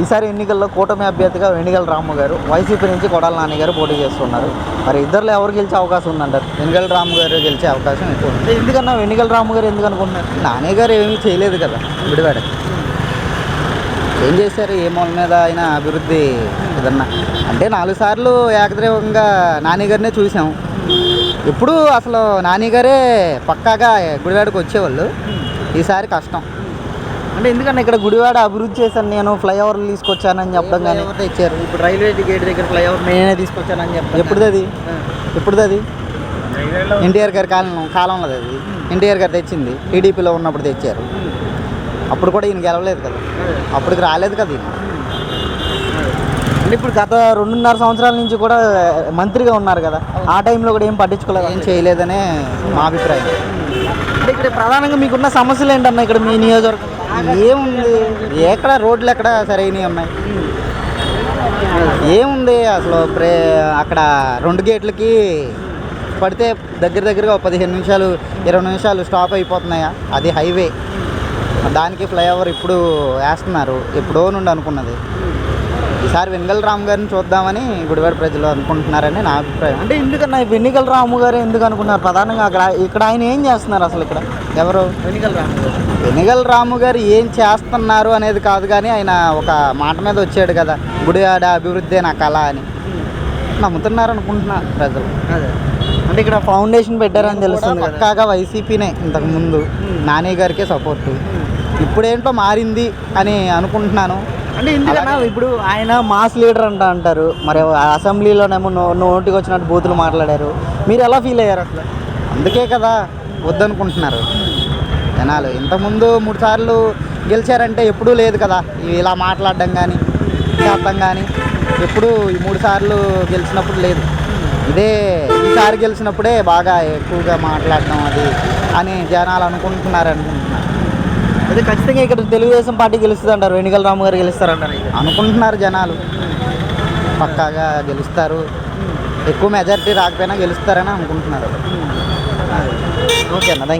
ఈసారి ఎన్నికల్లో కూటమి అభ్యర్థిగా వెనిగల రాము గారు వైసీపీ నుంచి కొడాల నాని గారు పోటీ చేస్తున్నారు. మరి ఇద్దరులో ఎవరు గెలిచే అవకాశం ఉందంటారు? వెనిగల రాము గారు గెలిచే అవకాశం ఎక్కువ ఉంది. ఎందుకన్నా వెనిగల రాము గారు ఎందుకు అనుకుంటున్నారు? నాని గారు ఏమీ చేయలేదు కదా విడివాడ. ఏం చేశారు? ఏ మూల మీద అయినా అభివృద్ధి ఏదన్నా? అంటే నాలుగు సార్లు ఏకద్రీవంగా నానిగారినే చూసాం. ఇప్పుడు అసలు నానిగారే పక్కాగా గుడివాడకు వచ్చేవాళ్ళు. ఈసారి కష్టం. అంటే ఎందుకంటే ఇక్కడ గుడివాడ అభివృద్ధి చేశాను నేను ఫ్లైఓవర్లు తీసుకొచ్చానని చెప్పడం కానీ ఇచ్చారు? ఇప్పుడు రైల్వే గేట్ దగ్గర ఫ్లైఓవర్ నేనే తీసుకొచ్చానని చెప్పి ఎప్పుడుది అది? ఎప్పుడుది అది? ఎన్టీఆర్ గారి కాలం కాలంలో అది. ఎన్టీఆర్ గారు తెచ్చింది టీడీపీలో ఉన్నప్పుడు తెచ్చారు. అప్పుడు కూడా ఈయన గెలవలేదు కదా. అప్పటికి రాలేదు కదా ఈయన. అంటే ఇప్పుడు గత రెండున్నర సంవత్సరాల నుంచి కూడా మంత్రిగా ఉన్నారు కదా. ఆ టైంలో కూడా ఏం పట్టించుకోలేదు ఏం చేయలేదనే మా అభిప్రాయం. అంటే ఇక్కడ ప్రధానంగా మీకున్న సమస్యలు ఏంటన్నా ఇక్కడ మీ నియోజకవర్గం ఏముంది? ఎక్కడ రోడ్లు ఎక్కడ సరైనవి ఉన్నాయి ఏముంది అసలు ప్రే అక్కడ రెండు గేట్లకి పడితే దగ్గర దగ్గరగా పదిహేను నిమిషాలు ఇరవై నిమిషాలు స్టాప్ అయిపోతున్నాయా? అది హైవే. దానికి ఫ్లైఓవర్ ఇప్పుడు వేస్తున్నారు. ఎప్పుడో నుండి అనుకున్నది. ఈసారి వెంగళ రాము గారిని చూద్దామని గుడివాడ ప్రజలు అనుకుంటున్నారని నా అభిప్రాయం. అంటే ఎందుకన్నా వెన్నికల రాము గారు ఎందుకు అనుకున్నారు ప్రధానంగా అక్కడ ఇక్కడ ఆయన ఏం చేస్తున్నారు అసలు ఇక్కడ? ఎవరు? ఎన్నికలు రాము వెనిగల్ రాము గారు ఏం చేస్తున్నారు అనేది కాదు కానీ ఆయన ఒక మాట మీద వచ్చాడు కదా గుడివాడ అభివృద్ధి నా కళ అని. నమ్ముతున్నారు అనుకుంటున్నా ప్రజలు. అదే. అంటే ఇక్కడ ఫౌండేషన్ పెట్టారని తెలుస్తుంది పక్కాగా వైసీపీనే ఇంతకు ముందు. నాని గారికే సపోర్ట్. ఇప్పుడేంటో మారింది అని అనుకుంటున్నాను. అంటే ఎందుకన్నా ఇప్పుడు ఆయన మాస్ లీడర్ అంట అంటారు. మరి అసెంబ్లీలోనేమో నో నోటికి వచ్చినట్టు బూతులు మాట్లాడారు. మీరు ఎలా ఫీల్ అయ్యారు అసలు? అందుకే కదా వద్దనుకుంటున్నారు. జనాలు ఇంతకుముందు మూడు సార్లు గెలిచారంటే ఎప్పుడూ లేదు కదా. ఇలా మాట్లాడడం కానీ చేద్దాం కానీ ఎప్పుడు ఈ మూడు సార్లు గెలిచినప్పుడు లేదు. ఇదే ఈసారి గెలిచినప్పుడే బాగా ఎక్కువగా మాట్లాడడం అది అని జనాలు అనుకుంటున్నారు అనుకుంటున్నారు అదే ఖచ్చితంగా ఇక్కడ తెలుగుదేశం పార్టీ గెలుస్తుంది అంటారు వెనిగల రాము గారు గెలుస్తారంటారు అనుకుంటున్నారు జనాలు. పక్కాగా గెలుస్తారు. ఎక్కువ మెజారిటీ రాకపోయినా గెలుస్తారని అనుకుంటున్నారు. ఓకే అన్న. థ్యాంక్